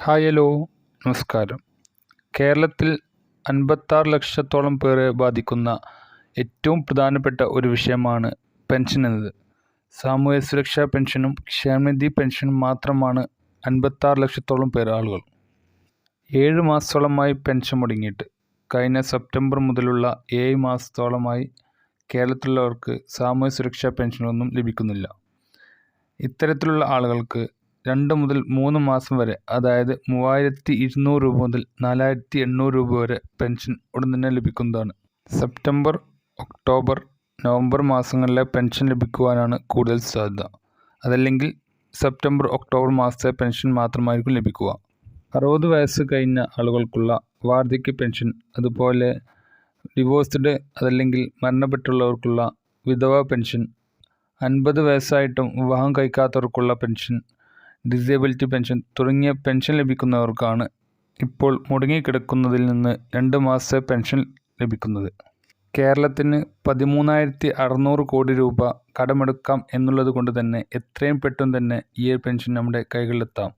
Hi hello. നമസ്കാരം. കേരളത്തിൽ അൻപത്താറ് ലക്ഷത്തോളം പേരെ ബാധിക്കുന്ന ഏറ്റവും പ്രധാനപ്പെട്ട ഒരു വിഷയമാണ് പെൻഷൻ എന്നത്. സാമൂഹ്യ സുരക്ഷാ പെൻഷനും ക്ഷേമനിധി പെൻഷനും മാത്രമാണ് അൻപത്താറ് ലക്ഷത്തോളം പേർ ആളുകൾ. ഏഴ് മാസത്തോളമായി പെൻഷൻ മുടങ്ങിയിട്ട് കഴിഞ്ഞ സെപ്റ്റംബർ മുതലുള്ള ഏഴ് മാസത്തോളമായി കേരളത്തിലുള്ളവർക്ക് സാമൂഹ്യ സുരക്ഷാ പെൻഷനൊന്നും ലഭിക്കുന്നില്ല. ഇത്തരത്തിലുള്ള ആളുകൾക്ക് രണ്ട് മുതൽ മൂന്ന് മാസം വരെ അതായത് മൂവായിരത്തി ഇരുന്നൂറ് രൂപ മുതൽ നാലായിരത്തി എണ്ണൂറ് രൂപ വരെ പെൻഷൻ ഉടൻ തന്നെ ലഭിക്കുന്നതാണ്. സെപ്റ്റംബർ ഒക്ടോബർ നവംബർ മാസങ്ങളിലെ പെൻഷൻ ലഭിക്കുവാനാണ് കൂടുതൽ സാധ്യത. അതല്ലെങ്കിൽ സെപ്റ്റംബർ ഒക്ടോബർ മാസത്തെ പെൻഷൻ മാത്രമായിരിക്കും ലഭിക്കുക. അറുപത് വയസ്സ് കഴിഞ്ഞ ആളുകൾക്കുള്ള വാർദ്ധക്യ പെൻഷൻ അതുപോലെ ഡിവോഴ്സ്ഡ് അതല്ലെങ്കിൽ മരണപ്പെട്ടുള്ളവർക്കുള്ള വിധവ പെൻഷൻ അൻപത് വയസ്സായിട്ടും വിവാഹം കഴിക്കാത്തവർക്കുള്ള പെൻഷൻ ഡിസേബിലിറ്റി പെൻഷൻ തുടങ്ങിയ പെൻഷൻ ലഭിക്കുന്നവർക്കാണ് ഇപ്പോൾ മുടങ്ങിക്കിടക്കുന്നതിൽ നിന്ന് രണ്ട് മാസത്തെ പെൻഷൻ ലഭിക്കുന്നത്. കേരളത്തിന് പതിമൂന്നായിരത്തി അറുന്നൂറ് കോടി രൂപ കടമെടുക്കാം എന്നുള്ളത് കൊണ്ട് തന്നെ എത്രയും പെട്ടെന്ന് തന്നെ ഈ പെൻഷൻ നമ്മുടെ കൈകളിലെത്താം.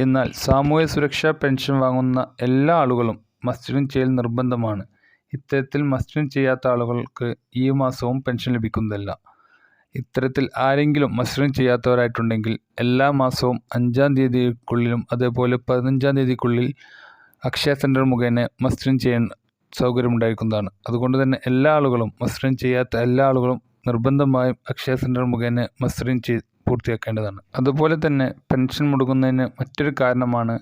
എന്നാൽ സാമൂഹ്യ സുരക്ഷാ പെൻഷൻ വാങ്ങുന്ന എല്ലാ ആളുകളും മസ്റ്ററിങ് ചെയ്യൽ നിർബന്ധമാണ്. ഇത്തരത്തിൽ മസ്റ്ററിങ് ചെയ്യാത്ത ആളുകൾക്ക് ഈ മാസവും പെൻഷൻ ലഭിക്കുന്നതല്ല. ഇത്തരത്തിൽ ആരെങ്കിലും മത്സരം ചെയ്യാത്തവരായിട്ടുണ്ടെങ്കിൽ എല്ലാ മാസവും അഞ്ചാം തീയതിക്കുള്ളിലും അതേപോലെ പതിനഞ്ചാം തീയതിക്കുള്ളിൽ അക്ഷയ സെന്റർ മുഖേന മത്സരം ചെയ്യാൻ സൗകര്യമുണ്ടായിരിക്കുന്നതാണ്. അതുകൊണ്ട് തന്നെ എല്ലാ ആളുകളും മത്സരം ചെയ്യാത്ത എല്ലാ ആളുകളും നിർബന്ധമായും അക്ഷയ സെന്റർ മുഖേന മത്സരം ചെയ്ത് പൂർത്തിയാക്കേണ്ടതാണ്. അതുപോലെ തന്നെ പെൻഷൻ മുടങ്ങുന്നതിന് മറ്റൊരു കാരണമാണ്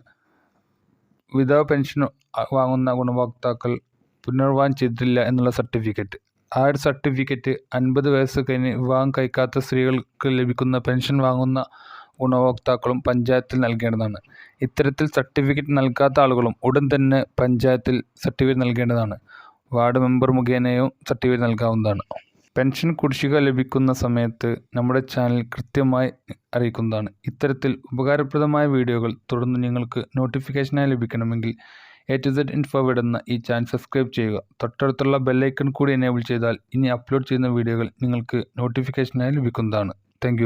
വിധവ പെൻഷൻ വാങ്ങുന്ന ഗുണഭോക്താക്കൾ പുനർവാൻ ചെയ്തിട്ടില്ല എന്നുള്ള സർട്ടിഫിക്കറ്റ്. ആ ഒരു സർട്ടിഫിക്കറ്റ് അൻപത് വയസ്സ് കഴിഞ്ഞ് വിവാഹം കഴിക്കാത്ത സ്ത്രീകൾക്ക് ലഭിക്കുന്ന പെൻഷൻ വാങ്ങുന്ന ഗുണഭോക്താക്കളും പഞ്ചായത്തിൽ നൽകേണ്ടതാണ്. ഇത്തരത്തിൽ സർട്ടിഫിക്കറ്റ് നൽകാത്ത ആളുകളും ഉടൻ തന്നെ പഞ്ചായത്തിൽ സർട്ടിഫിക്കറ്റ് നൽകേണ്ടതാണ്. വാർഡ് മെമ്പർ മുഖേനയോ സർട്ടിഫിക്കറ്റ് നൽകാവുന്നതാണ്. പെൻഷൻ കുടിശ്ശിക ലഭിക്കുന്ന സമയത്ത് നമ്മുടെ ചാനൽ കൃത്യമായി അറിയിക്കുന്നതാണ്. ഇത്തരത്തിൽ ഉപകാരപ്രദമായ വീഡിയോകൾ തുടർന്ന് നിങ്ങൾക്ക് നോട്ടിഫിക്കേഷനായി ലഭിക്കണമെങ്കിൽ എ ടു സെഡ് ഇൻഫോ വിടുന്ന ഈ ചാനൽ സബ്സ്ക്രൈബ് ചെയ്യുക. തൊട്ടടുത്തുള്ള ബെല്ലൈക്കൺ കൂടി എനേബിൾ ചെയ്താൽ ഇനി അപ്ലോഡ് ചെയ്യുന്ന വീഡിയോകൾ നിങ്ങൾക്ക് നോട്ടിഫിക്കേഷനായി ലഭിക്കുന്നതാണ്. താങ്ക്